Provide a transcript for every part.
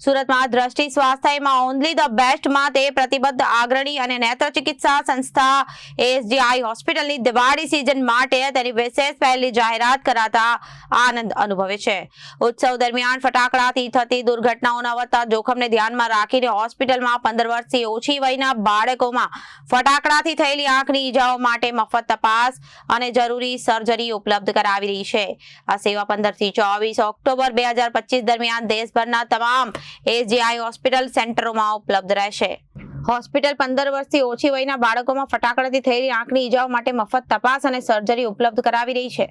સુરતમાં દ્રષ્ટિ સ્વાસ્થ્યમાં ઓનલી ધ બેસ્ટમાં તે પ્રતિબદ્ધ આગ્રણી અને નેત્ર ચિકિત્સા સંસ્થા એસજીઆઈ હોસ્પિટલની દિવાળી સિઝન માટે તેની વિશેષ પહેલી જાહેરાત કરાતા આનંદ અનુભવે છે. ઉત્સવ દરમિયાન ફટાકડાથી થતી દુર્ઘટનાઓના વધતા જોખમને ધ્યાનમાં રાખીને હોસ્પિટલમાં પંદર વર્ષથી ઓછી વયના બાળકોમાં ફટાકડાથી થયેલી આંખની ઈજાઓ માટે મફત તપાસ અને જરૂરી સર્જરી ઉપલબ્ધ કરાવી રહી છે. આ સેવા પંદરથી ચોવીસ ઓક્ટોબર બે દરમિયાન દેશભરના તમામ એસજીઆઈ હોસ્પિટલ સેન્ટરોમાં ઉપલબ્ધ રહેશે. હોસ્પિટલ પંદર વર્ષથી ઓછી વયના બાળકોમાં ફટાકડાથી થયેલી આંખની ઈજાઓ માટે મફત તપાસ અને સર્જરી ઉપલબ્ધ કરાવી રહી છે.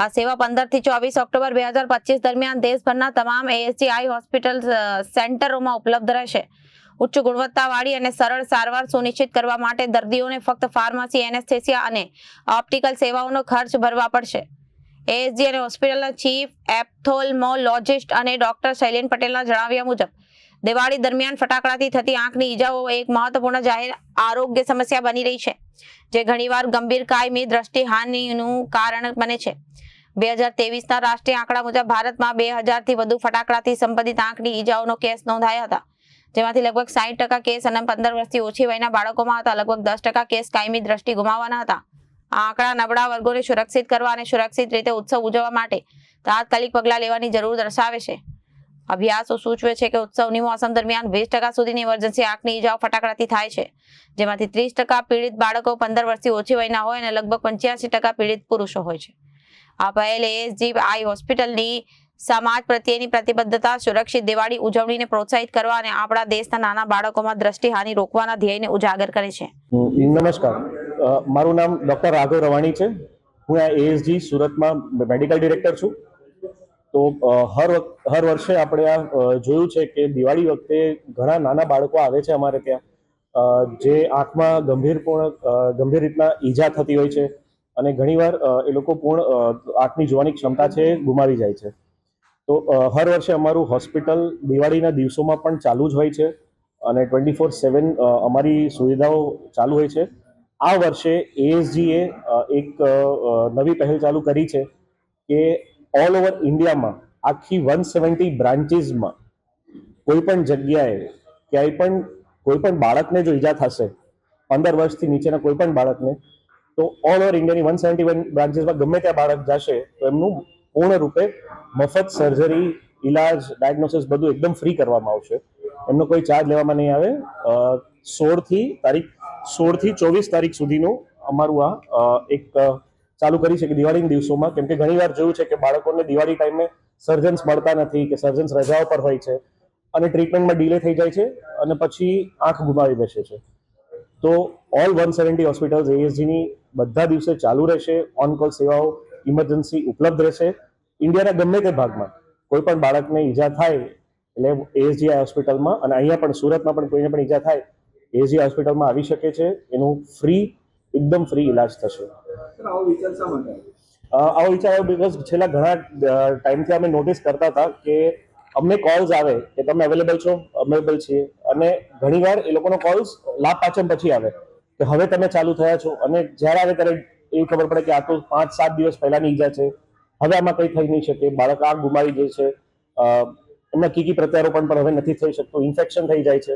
આ સેવા પંદરથી ચોવીસ ઓક્ટોબર બે હજાર પચીસ દરમિયાન દેશભરના તમામ એએસજીઆઈ હોસ્પિટલ સેન્ટરોમાં ઉપલબ્ધ રહેશે. ઉચ્ચ ગુણવત્તાવાળી અને સરળ સારવાર સુનિશ્ચિત કરવા માટે દર્દીઓને ફક્ત ફાર્મસી, એનેસ્થેસિયા અને ઓપ્ટિકલ સેવાઓનો ખર્ચ ભરવા પડશે. એએસજી અને હોસ્પિટલના ચીફ એપ્થોલ્મોલોજિસ્ટ અને ડોક્ટર શૈલેન પટેલના જણાવ્યા મુજબ, દિવાળી દરમિયાન ફટાકડાથી થતી આંખની ઈજાઓ એક મહત્વપૂર્ણ જાહેર આરોગ્ય સમસ્યા બની રહી છે, જે ઘણીવાર ગંભીર કાયમી દ્રષ્ટિ હાનિનું કારણ બને છે. બે હજાર તેવીસના રાષ્ટ્રીય આંકડા મુજબ ભારતમાં બે હજારથી વધુ ફટાકડાથી સંબંધિત આંખની ઈજાઓનો કેસ નોંધાયા હતા, જેમાંથી લગભગ સાહીઠ ટકા કેસ અને પંદર વર્ષથી ઓછી વયના બાળકોમાં હતા, લગભગ દસ ટકા કેસ કાયમી દ્રષ્ટિ ગુમાવવાના હતા. આ આંકડા નબળા વર્ગોને સુરક્ષિત કરવા અને સુરક્ષિત રીતે ઉત્સવ ઉજવવા માટે તાત્કાલિક પગલાં લેવાની જરૂર દર્શાવે છે. અભ્યાસો સૂચવે છે કે ઉત્સવની મોસમ દરમિયાન વીસ ટકા સુધીની ઇમરજન્સી આંખની ઇજાઓ ફટાકડાથી થાય છે, જેમાંથી ત્રીસ ટકા પીડિત બાળકો પંદર વર્ષથી ઓછી વયના હોય અને લગભગ પંચ્યાસી ટકા પીડિત પુરુષો હોય છે. આ પહેલ એએસજી આઈ હોસ્પિટલની સમાજ પ્રત્યેની પ્રતિબદ્ધતા, સુરક્ષિત દિવાળી ઉજવણીને પ્રોત્સાહિત કરવા અને આપણા દેશના નાના બાળકોમાં દ્રષ્ટિહાનિ રોકવાના ધ્યેયને ઉજાગર કરે છે. નમસ્કાર. મારું નામ ડૉક્ટર રાઘવ રવાણી છે. હું આ એએસજી સુરતમાં મેડિકલ ડિરેક્ટર છું. તો હર હર વર્ષે આપણે આ જોયું છે કે દિવાળી વખતે ઘણા નાના બાળકો આવે છે અમારે ત્યાં. જે આંખમાં ગંભીરપૂર્ણ ગંભીર રીતના ઈજા થતી હોય છે અને ઘણીવાર એ લોકો પૂર્ણ આંખની જોવાની ક્ષમતા છે ગુમાવી જાય છે. તો હર વર્ષે અમારું હોસ્પિટલ દિવાળીના દિવસોમાં પણ ચાલુ જ હોય છે અને ટ્વેન્ટી ફોર સેવન અમારી સુવિધાઓ ચાલુ હોય છે. આ વર્ષે એએસજીએ એક નવી પહેલ ચાલુ કરી છે કે ઓલ ઓવર ઇન્ડિયામાં આખી વન સેવન્ટી બ્રાન્ચીસમાં કોઈ પણ જગ્યાએ ક્યાંય પણ કોઈ પણ બાળકને જો ઈજા થશે, પંદર વર્ષથી નીચેના કોઈ પણ બાળકને, તો ઓલ ઓવર ઇન્ડિયાની વન સેવન્ટી વન બ્રાન્ચીસમાં ગમે ત્યાં બાળક જશે, તો એમનું પૂર્ણ રૂપે મફત સર્જરી ઇલાજ ડાયગ્નોસિસ બધું એકદમ ફ્રી કરવામાં આવશે. એમનો કોઈ ચાર્જ લેવામાં નહીં આવે. સોળથી તારીખ સોળથી ચોવીસ તારીખ સુધીનું અમારું આ એક ચાલુ કરી છે કે દિવાળીના દિવસોમાં. કેમ કે ઘણીવાર જોયું છે કે બાળકોને દિવાળી ટાઈમે સર્જન્સ મળતા નથી કે સર્જન્સ રજાઓ પર હોય છે અને ટ્રીટમેન્ટમાં ડીલે થઈ જાય છે અને પછી આંખ ગુમાવી બેસે છે. તો ઓલ વન સેવન્ટી હોસ્પિટલ્સ એએસજીની બધા દિવસે ચાલુ રહેશે. ઓન કોલ સેવાઓ ઇમરજન્સી ઉપલબ્ધ રહેશે. ઇન્ડિયાના ગમે તે ભાગમાં કોઈ પણ બાળકને ઈજા થાય, એટલે એએસજી હોસ્પિટલમાં અને અહીંયા પણ સુરતમાં પણ કોઈને પણ ઈજા થાય એએસજી હોસ્પિટલમાં આવી શકે છે એનું ફ્રી એકદમ ફ્રી ઇલાજ થશે. આવો વિચાર બિકોઝ છેલ્લા ઘણા ટાઈમથી અમે નોટિસ કરતા હતા કે અમને કોલ્સ આવે કે તમે અવેલેબલ છો અવેલેબલ છીએ. અને ઘણીવાર એ લોકોનો કોલ્સ લાભ પાચમ પછી આવે કે હવે તમે ચાલુ થયા છો. અને જ્યારે આવે ત્યારે એવી ખબર પડે કે આ તો પાંચ સાત દિવસ પહેલાની ઈજા છે. હવે આમાં કંઈ થઈ નહીં શકે. બાળક આ ગુમાવી જાય છે. એમના કીકી પ્રત્યારોપણ પણ હવે નથી થઈ શકતું. ઇન્ફેક્શન થઈ જાય છે.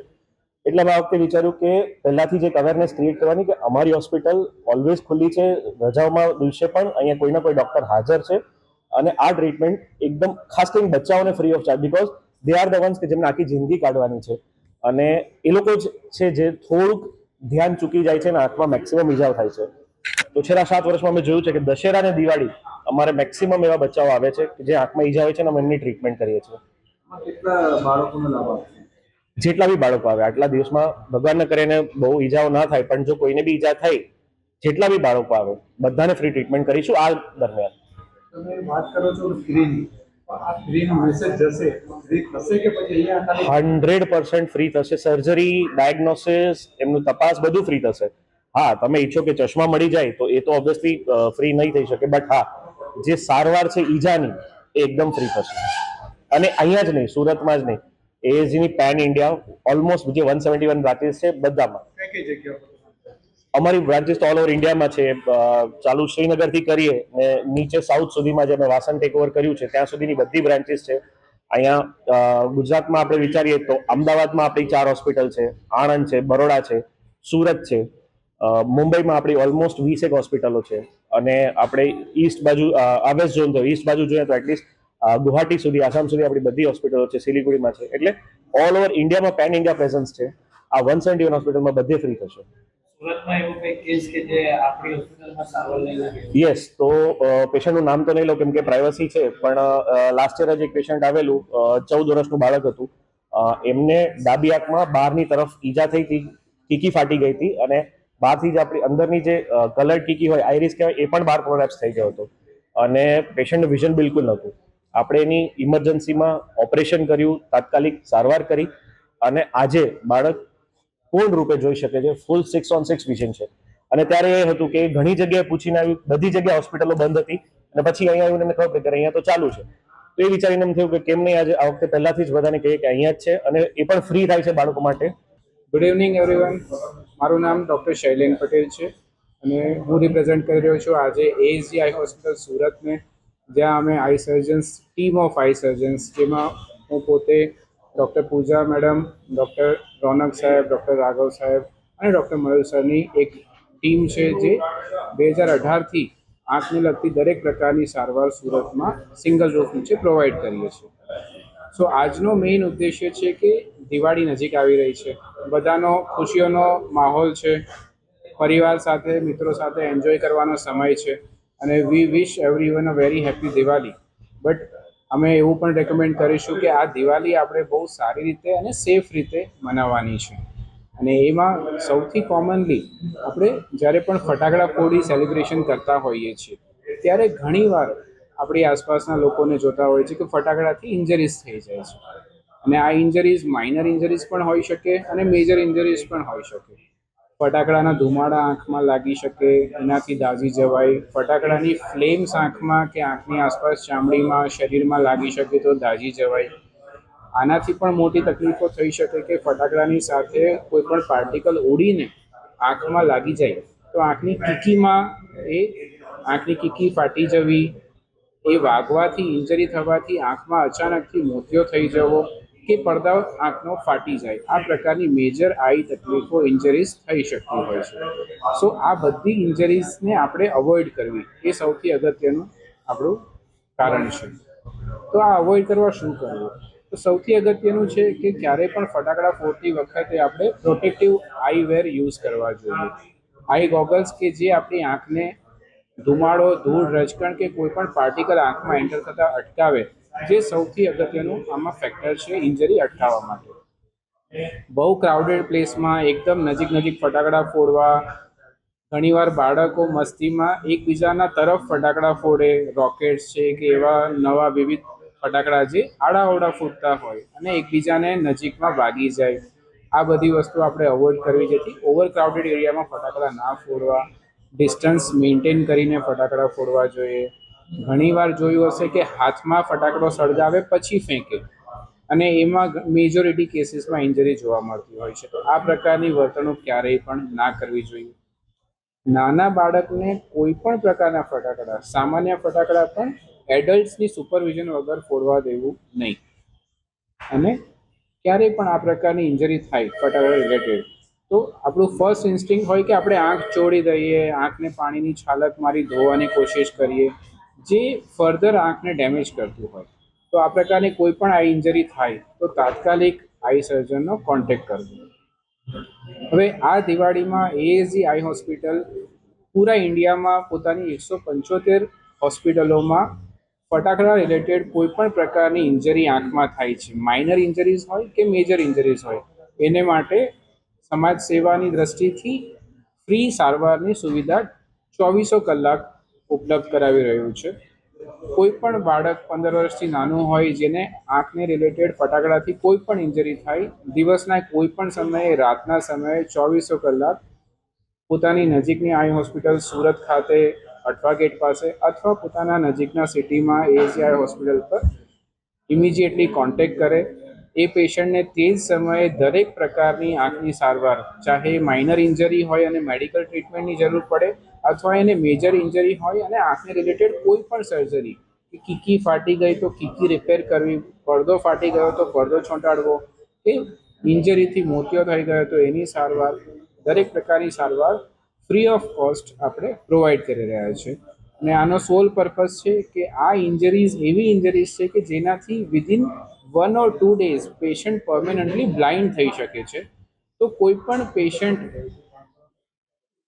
એટલે મેં આ વખતે વિચાર્યું કે પહેલાથી જ એક અવેરનેસ ક્રિએટ કરવાની કે અમારી હોસ્પિટલ ઓલવેઝ ખુલ્લી છે, રજાઓમાં દિવસે પણ અહીંયા કોઈના કોઈ ડોક્ટર હાજર છે. અને આ ટ્રીટમેન્ટ એકદમ ખાસ કરીને બચ્ચાઓને free of charge because they are the ones કે જેમને આખી જિંદગી કાઢવાની છે. અને એ લોકો જ છે જે થોડુંક ધ્યાન ચૂકી જાય છે અને આંખમાં મેક્સિમમ ઇજાઓ થાય છે. તો છેલ્લા સાત વર્ષમાં અમે જોયું છે કે દશેરા અને દિવાળી અમારે મેક્સિમમ એવા બચ્ચાઓ આવે છે કે જે આંખમાં ઈજા હોય છે અને અમે એમની ટ્રીટમેન્ટ કરીએ છીએ. કેટલા બાળકોને લાભ જેટલા બી બાળકો આવે આટલા દિવસમાં ભગવાનને કરીને બહુ ઈજાઓ ના થાય પણ જો કોઈને બી ઈજા થઈ જેટલા બી બાળકો આવે બધાને ફ્રી ટ્રીટમેન્ટ કરીશું આ દરમિયાન. તમે વાત કરો છો ફ્રીની હંડ્રેડ પર્સન્ટ ફ્રી થશે. સર્જરી ડાયગ્નોસિસ એમનું તપાસ બધું ફ્રી થશે. હા તમે ઈચ્છો કે ચશ્મા મળી જાય તો એ તો ઓબ્વિયસલી ફ્રી નહીં થઈ શકે બટ હા જે સારવાર છે ઈજાની એ એકદમ ફ્રી થશે. અને અહીંયા જ નહીં સુરતમાં જ નહીં. એએસજીની પેન ઇન્ડિયા ઓલમોસ્ટ જે વન સેવન્ટી વન બ્રાન્ચીસ છે બધામાં. અમારી બ્રાન્ચીસ તો ઓલ ઓવર ઇન્ડિયામાં છે. ચાલુ શ્રીનગરથી કરીએ ને નીચે સાઉથ સુધીમાં જે અમે વાસણ ટેક ઓવર કર્યું છે ત્યાં સુધીની બધી બ્રાન્ચીસ છે. અહીંયા ગુજરાતમાં આપણે વિચારીએ તો અમદાવાદમાં આપણી ચાર હોસ્પિટલ છે આણંદ છે બરોડા છે સુરત છે. મુંબઈમાં આપણી ઓલમોસ્ટ વીસેક હોસ્પિટલો છે. અને આપણે ઈસ્ટ બાજુ આ વેસ્ટ ઝોન તો ઈસ્ટ બાજુ જોઈએ તો એટલીસ્ટ ગુવાહાટી સુધી આસામ સુધી આપણી બધી હોસ્પિટલો છે સિલિગુડીમાં છે. એટલે ઓલ ઓવર ઇન્ડિયામાં પેન ઇન્ડિયા પ્રેઝન્સ છે. આ વન સેવન્ટી વન હોસ્પિટલમાં બધે ફ્રી થશે. યસ તો પેશન્ટનું નામ તો નહીં લો કેમ કે પ્રાઇવસી છે. પણ લાસ્ટ યર જ એક પેશન્ટ આવેલું ચૌદ વર્ષનું બાળક હતું. એમને ડાબી આંખમાં બહારની તરફ ઈજા થઈ હતી કીકી ફાટી ગઈ હતી અને બહારથી જ આપણી અંદરની જે કલર કીકી હોય આઈરિસ કહેવાય એ પણ બહાર પ્રોલેપ્સ થઈ ગયો હતો. અને પેશન્ટનું વિઝન બિલકુલ નહોતું. આપણે એની ઇમરજન્સીમાં ઓપરેશન કર્યું, તાત્કાલિક સારવાર કરી અને આજે બાળક પૂર્ણ રૂપે જોઈ શકે છે full six on six vision છે. અને ત્યારે એ હતું કે ઘણી જગ્યાએ પૂછીને આવ્યું, બધી જગ્યાએ હોસ્પિટલો બંધ હતી અને પછી અહીંયા આવીને એમને ખબર પડી કે અહીંયા તો ચાલુ છે. તો એ વિચારીને એમ થયું કે કેમ નહીં આજે આ વખતે પહેલાથી જ બધાને કહીએ કે અહીંયા જ છે અને એ પણ ફ્રી થાય છે બાળકો માટે. ગુડ ઇવનિંગ એવરીવન મારું નામ ડૉક્ટર શૈલેન પટેલ છે અને હું રિપ્રેઝેન્ટ કરી રહ્યો છું આજે એએસજી આઈ હોસ્પિટલ સુરતને. જ્યાં અમે eye surgeons team of eye surgeons જેમાં હું પોતે doctor Pooja madam doctor Raunak સાહેબ ડૉક્ટર રાઘવ સાહેબ અને ડૉક્ટર મયુર સરની એક ટીમ છે જે બે હજાર અઢારથી આંખને લગતી દરેક પ્રકારની સારવાર સુરતમાં સિંગલ રૂફ નીચે પ્રોવાઈડ કરીએ છીએ. સો આજનો મેઇન ઉદ્દેશ્ય છે કે દિવાળી નજીક આવી રહી છે. બધાનો ખુશીઓનો માહોલ છે. પરિવાર સાથે, મિત્રો સાથે એન્જોય કરવાનો સમય છે. અને we wish every one a very happy Diwali but અમે એવું પણ રેકમેન્ડ કરીશું કે આ દિવાળી આપણે બહુ સારી રીતે અને સેફ રીતે મનાવવાની છે. અને એમાં સૌથી કોમનલી આપણે જ્યારે પણ ફટાકડા ફોડી સેલિબ્રેશન કરતા હોઈએ છીએ, ત્યારે ઘણીવાર આપણી આસપાસના લોકોને જોતા હોય છે કે ફટાકડાથી ઇન્જરીઝ થઈ જાય છે. અને આ ઇન્જરીઝ માઇનર ઇન્જરીઝ પણ હોઈ શકે અને મેજર ઇન્જરીઝ પણ હોઈ શકે. ફટાકડાના ધુમાડા આંખમાં લાગી શકે, એનાથી દાઝી જવાય. ફટાકડાની ફ્લેમ્સ આંખમાં કે આંખની આસપાસ ચામડીમાં, શરીરમાં લાગી શકે તો દાઝી જવાય. આનાથી પણ મોટી તકલીફો થઈ શકે કે ફટાકડાની સાથે કોઈ પણ પાર્ટિકલ ઉડીને આંખમાં લાગી જાય. તો આંખની કીકીમાં એ, આંખની કીકી ફાટી જવી, એ વાગવાથી ઇન્જરી થવાથી આંખમાં અચાનકથી મોતિયો થઈ જવો કે પડદા આંખનો ફાટી જાય. આ પ્રકારની મેજર આઈ તકલીફો ઇન્જરીઝ થઈ શકતી હોય છે. સો આ બધી ઇન્જરીઝને આપણે અવોઇડ કરવી. એ સૌથી અગત્યનું આપણું કારણ છે. તો આ અવોઇડ કરવા શું કરવું? તો સૌથી અગત્યનું છે કે ક્યારેય પણ ફટાકડા ફોડતી વખતે આપણે પ્રોટેક્ટિવ આઈ વેર યુઝ કરવા જોઈએ. આઈ ગોગલ્સ કે જે આપણી આંખને ધુમાડો, ધૂળ, રજકણ કે કોઈ પણ પાર્ટિકલ આંખમાં એન્ટર થતા અટકાવે જે સૌથી અગત્યનું આમાં ફેક્ટર છે ઇન્જરી અટકાવવા માટે. બહુ ક્રાઉડેડ પ્લેસમાં એકદમ નજીક નજીક ફટાકડા ફોડવા, ઘણીવાર બાળકો મસ્તીમાં એકબીજાના તરફ ફટાકડા ફોડે રોકેટ્સ છે કે એવા નવા વિવિધ ફટાકડા જે આડાઅવડા ફૂટતા હોય અને એકબીજાને નજીકમાં વાગી જાય. આ બધી વસ્તુ આપણે અવોઇડ કરવી જેથી ઓવર ક્રાઉડેડ એરિયામાં ફટાકડા ના ફોડવા ડિસ્ટન્સ મેન્ટેન કરીને ફટાકડા ફોડવા જોઈએ. ઘણીવાર જોયું હશે કે હાથમાં ફટાકડો સળગાવે, પછી ફેંકે. અને એમાં મેજોરિટી કેસીસમાં ઇન્જરી જોવા મળતી હોય છે. તો આ પ્રકારની વર્તણૂક ક્યારેય પણ ના કરવી જોઈએ. નાના બાળકને કોઈ પણ પ્રકારના ફટાકડા, સામાન્ય ફટાકડા પણ એડલ્ટ્સની સુપરવિઝન વગર ફોડવા દેવું નહીં. અને ક્યારેય પણ આ પ્રકારની ઇન્જરી થાય, ફટાકડા રિલેટેડ તો આપણું ફર્સ્ટ ઇન્સ્ટિંગ હોય કે આપણે આંખ ચોડી દઈએ, આંખને પાણીની છાલક મારી ધોવાની કોશિશ કરીએ. જે ફર્ધર આંખને ડેમેજ કરતું હોય. તો આ પ્રકારની કોઈ પણ આઈ ઇન્જરી થાય, તો તાત્કાલિક આઈ સર્જનનો કોન્ટેક્ટ કરવો હવે આ દિવાળીમાં એએસજી આઈ હોસ્પિટલ પૂરા ઇન્ડિયામાં પોતાની એકસો પંચોતેર હોસ્પિટલોમાં ફટાકડા રિલેટેડ કોઈ પણ પ્રકારની ઇન્જરી આંખમાં થાય છે. માઇનર ઇન્જરીઝ હોય કે મેજર ઇન્જરીઝ હોય, એને માટે સમાજ સેવાની દ્રષ્ટિથી ફ્રી સારવારની સુવિધા ચોવીસો કલાક ઉપલબ્ધ કરાવી રહ્યું છે. કોઈ પણ બાળક પંદર વર્ષથી નાનું હોય જેને આંખને રિલેટેડ ફટાકડાથી કોઈ પણ ઇન્જરી થાય, દિવસના કોઈ પણ સમયે, રાતના સમયે, ચોવીસો કલાક પોતાની નજીકની આઈ હોસ્પિટલ સુરત ખાતે, અઠવા ગેટ પાસે અથવા પોતાના નજીકના સિટીમાં એએસઆઈ હોસ્પિટલ પર ઇમિજિએટલી કોન્ટેક્ટ કરે. એ પેશન્ટને તે જ સમયે દરેક પ્રકારની આંખની સારવાર, ચાહે માઇનર ઇન્જરી હોય અને મેડિકલ ટ્રીટમેન્ટની જરૂર પડે અથવા એને મેજર ઇન્જરી હોય અને આંખને રિલેટેડ કોઈ પણ સર્જરી કે કીકી ફાટી ગઈ તો કીકી રિપેર કરવી, પડદો ફાટી ગયો તો પડદો છોંટાડવો, કે ઇન્જરીથી મોતિયો થઈ ગયો તો એની સારવાર, દરેક પ્રકારની સારવાર ફ્રી ઓફ કોસ્ટ આપણે પ્રોવાઈડ કરી રહ્યા છે. અને આનો સોલ પર્પઝ છે કે આ ઇન્જરીઝ એવી ઇન્જરીઝ છે કે જેનાથી within one or two days patient permanently blind થઈ શકે છે. તો કોઈ પણ પેશન્ટ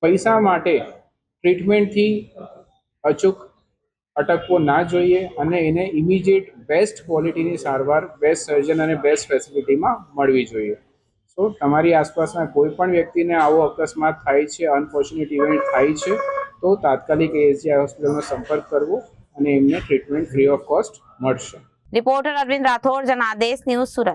પૈસા માટે ટ્રીટમેન્ટથી અચૂક અટકવો ના જોઈએ અને એને ઇમિડિયેટ બેસ્ટ ક્વોલિટીની સારવાર, બેસ્ટ સર્જન અને બેસ્ટ ફેસિલિટીમાં મળવી જોઈએ. સો, તમારી આસપાસના કોઈ પણ વ્યક્તિને આવો અકસ્માત થાય છે, અનફોર્ચ્યુનેટ ઇવેન્ટ થાય છે, તો તાત્કાલિક એએસજી હોસ્પિટલનો સંપર્ક કરવો અને એમને ટ્રીટમેન્ટ ફ્રી ઓફ કોસ્ટ મળશે. Reporter Arvind Rathod, Janadesh, news Surat.